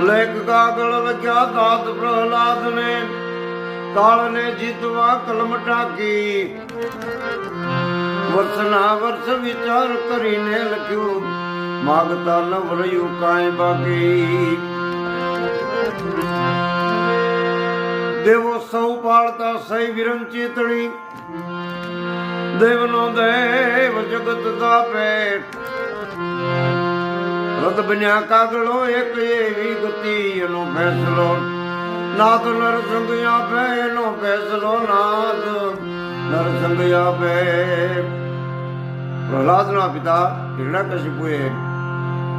ਲੇਖ ਕਾਗਲ ਲਖਿਆ ਦਾਤ ਪ੍ਰਹਲਾਦ ਨੇ, ਕਾਲ ਨੇ ਜਿਤਵਾ ਕਲਮ ਢਾਕੀ ਵਰਸਨਾ ਵਰਸ ਵਿਚਾਰ ਕਰੀ ਨੇ ਲਖਿਓ, ਮਾਗਤਾ ਨਵਰਿਉ ਕਾਇ ਬਾਕੀ ਦੇਵੋ ਸਉ ਪਾਲਤਾ ਸਈ ਵਿਰਮ ਚੇਤਣੀ, ਦੇਵਨੋ ਦੇਵ ਜਗਤ ਦਾ ਪੇਟ રદ બન્યા કાગળો, એક એવી ગતિ, એનો ફેસલો. નાદ નરસંગ આપે એનો ફેસલો નાદ નરસંગ આપે પ્રહલાદના પિતા હિરણાકશિપુએ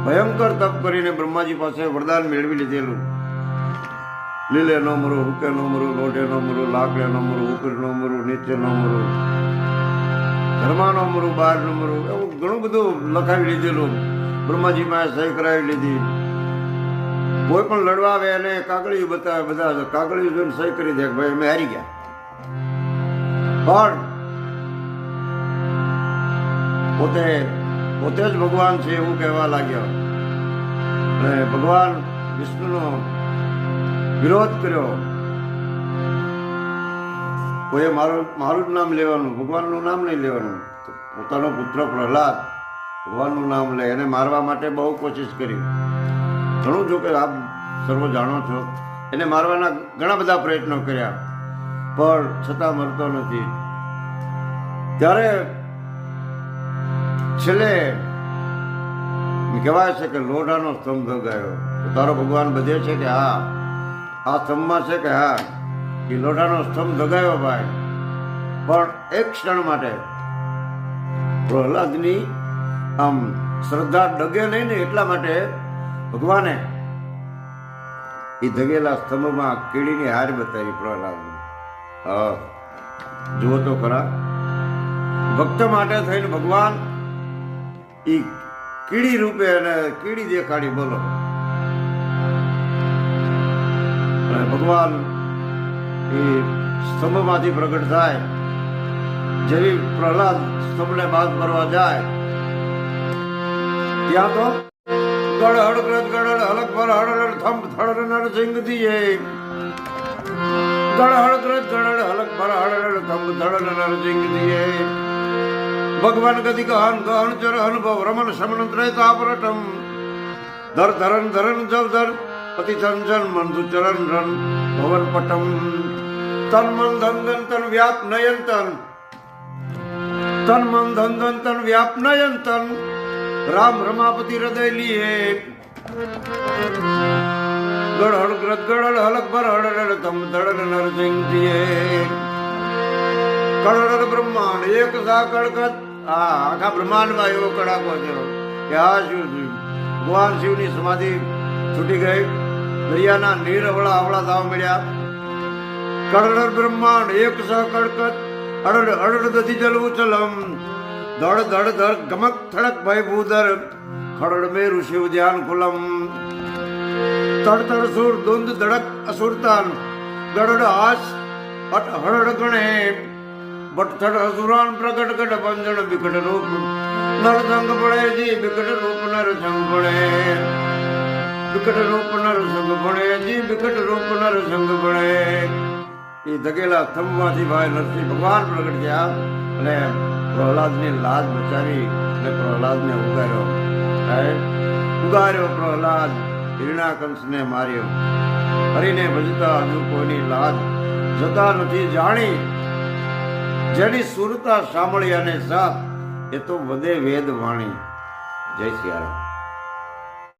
ભયંકર તપ કરીને બ્રહ્માજી પાસે વરદાન મેળવી લીધેલું. લીલે નો મરું, હુકે નો મરું, લોઢે નો મરું, લાકડે નો મરું, ઉપર નો મરું, નીચે નો મરું, ઘરમાં નો મરું, બહાર નો મરું, એવું ઘણું બધું લખાવી લીધેલું. બ્રહ્માજી પાસે સહી કરાવી લીધી. કોઈ પણ લડવા આવે એને કાગળિયું બતાવે બધા કાગળિયું જોઈને સહી કરી દે ભાઈ અમે હારી ગયા. પણ પોતે પોતે જ ભગવાન છે એવું કહેવા લાગ્યો. અને ભગવાન વિષ્ણુનો વિરોધ કર્યો. કોઈએ મારું મારું જ નામ લેવાનું, ભગવાનનું નામ નહીં લેવાનું. પોતાનો પુત્ર પ્રહલાદ ભગવાનનું નામ લે, એને મારવા માટે બહુ કોશિશ કરી. ઘણું જો કે આપ સર્વ જાણો છો. એને મારવાના ઘણા બધા પ્રયત્નો કર્યા, પણ છતાં મરતો નથી. ત્યારે છેલ્લે કહેવાય છે કે લોઢાનો સ્તંભ ગયો. તારો ભગવાન બધે છે કે હા? આ સ્તંભમાં છે કે હા? એ લોઢાનો સ્તંભ દગાયો ભાઈ. પણ એક ક્ષણ માટે પ્રહલાદની આમ શ્રદ્ધા ડગે નહીં ને એટલા માટે ભગવાને એ દગેલા સ્તંભમાં કીડીની હાર બતાવી પ્રહલાદ. જુઓ તો ખરા. ભક્ત માટે થઈને ભગવાન એ કીડી રૂપે અને કીડી દેખાડી બોલો. અને ભગવાન એ સ્તંભમાંથી પ્રગટ થાય. જેવી પ્રહલાદ સ્તંભને બાદ ભરવા જાય ત્યાં તો ગળ હડકડ ગળ હલક પર હડડ થંભ થડ નરસિંહ દીએ. ગળ હડકડ ગળ હલક પર હડડ થંભ થડ નરસિંહ દીએ. ભગવાન ગતિ ગહન ગહન ચર અનુભવ રમન શમન ત્રૈતાપરટમ ધર ધરન ધરન જવ ધર પતિ ચંચન મંધુ ચરણ રન ભવન પટમ. તન મન ધન ધન તન વ્યાપ નયન તન. તન મન ધન ધન તન વ્યાપ નયન તન. રામ રમાપતિ હૃદય લીએ. ગળહળ ગ્રત ગળહળ હલક ભરહળ હળ તમ ધડન નર સિંહ દિયે કળડ બ્રહ્માંડ, એક સા કળકત. આ આખા બ્રહ્માંડમાં એવો કડાકો છે કે આ શિવ ભગવાન શિવની સમાધિ છૂટી ગઈ. દરિયાના નીર અવળા અવળા થવા મળ્યા કળડ બ્રહ્માંડ, એક સા કળકત. અડડ અડડ દધી જલ ઉચલમ ધડ ધડ ધર ગમક થડક ભય ભૂધર ખડડ મે શિવ ધ્યાન કુલમ તડ તડ સુર દુંદ ધડક અસુરતાન ગડડ હાસ અટ હળડ ગણે. બટથડ અસુરાન પ્રગટ ગઢ બંધન વિકટ રૂપ. નરસંગ પડે જી, વિકટ રૂપ નરસંગ પડે વિકટ રૂપ નરસંગ પડે જી, વિકટ રૂપ નરસંગ પડે એ ધગેલા થમવાથી ભાઈ નરસિંહ ભગવાન પ્રગટ થયા અને પ્રહલાદની લાજ બચાવી અને પ્રહલાદને ઉગાર્યો. ઉગાર્યો પ્રહલાદ હિરણાકંશને માર્યો. હરીને ભજતા હજુ કોઈની લાજ જતા નથી જાણી. જેની સુરતા સાંભળી અને સાથ એ તો વધે વેદ વાણી. જય સિયારામ.